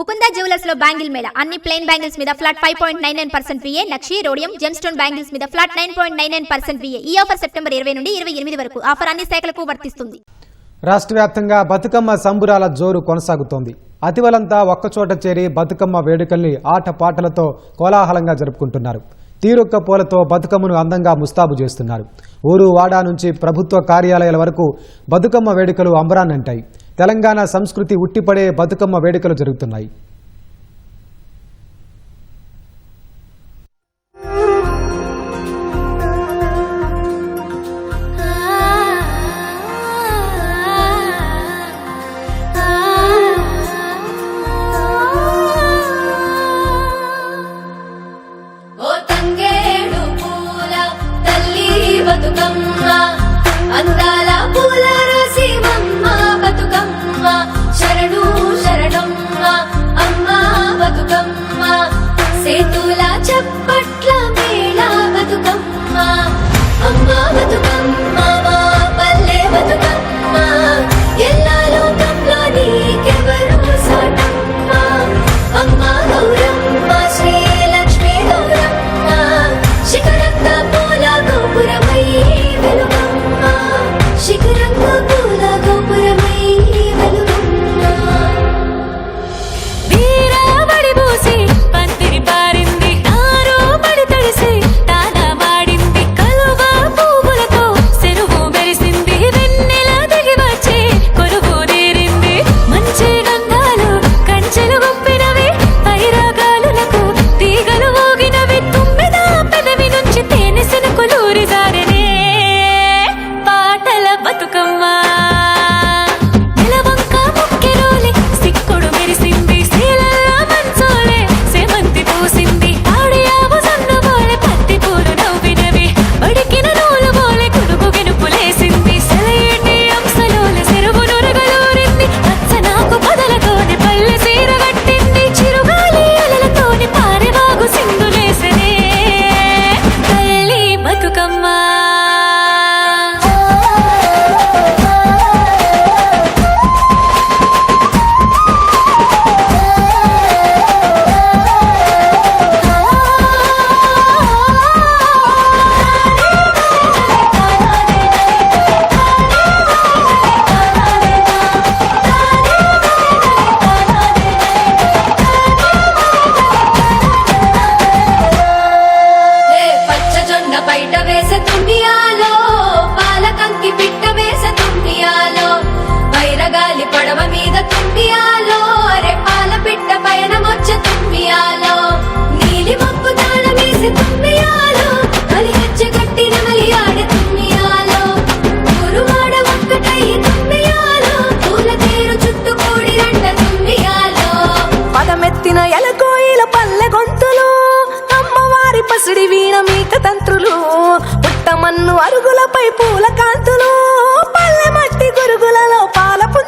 Mukunda జ్యువెలర్స్లో bangle Mela. అన్ని plain bangles మీద flat five point nine nine percent VA నక్షి rhodium gem stone bangles మీద flat nine point nine nine percent VA ఈ offer September ఇరవై నుండి ఇరవై ఎనిమిది వరకు ఆఫర్ అన్ని శాఖలకు వర్తిస్తుంది. రాష్ట్ర వ్యాప్తంగా బతుకమ్మ సంబురాల జోరు కొనసాగుతోంది. అతివలంతా ఒక్కచోట చేరి బతుకమ్మ వేడుకల్ని ఆటపాటలతో కోలాహలంగా జరుపుకుంటున్నారు. తీరొక్క పూలతో బతుకమ్మను అందంగా ముస్తాబు చేస్తున్నారు. ఊరు వాడా నుంచి ప్రభుత్వ కార్యాలయాల వరకు బతుకమ్మ వేడుకలు అంబరాన్నంటాయి. తెలంగాణ సంస్కృతి ఉట్టిపడే బతుకమ్మ వేడుకలు జరుగుతున్నాయి. up. బయట వేసే తుండియాలో పాలకంకి పిట్ట వేసే తుండియాలో వైరగాలి పడవ మీద తుండియాలో అరే పాల పిట్ట పైన మొచ్చ తుండియాలో నీలి మబ్బు తాళం వేసే తుండియాలో కలి హెచ్చ కట్టి నెమలి ఆడే తుండియాలో ఊరువాడ ఒక్కటై తుండియాలో పూల తీరు చుట్టూ కూడి రంట తుండియాలో పదమెత్తిన ఎలకోయిల పల్లె గొంతులు అమ్మవారి పసిడి తంత్రులు పుట్టమన్ను అరుగులపై పూల కాంతులు పల్లె మట్టి గురుగులలో పాలపు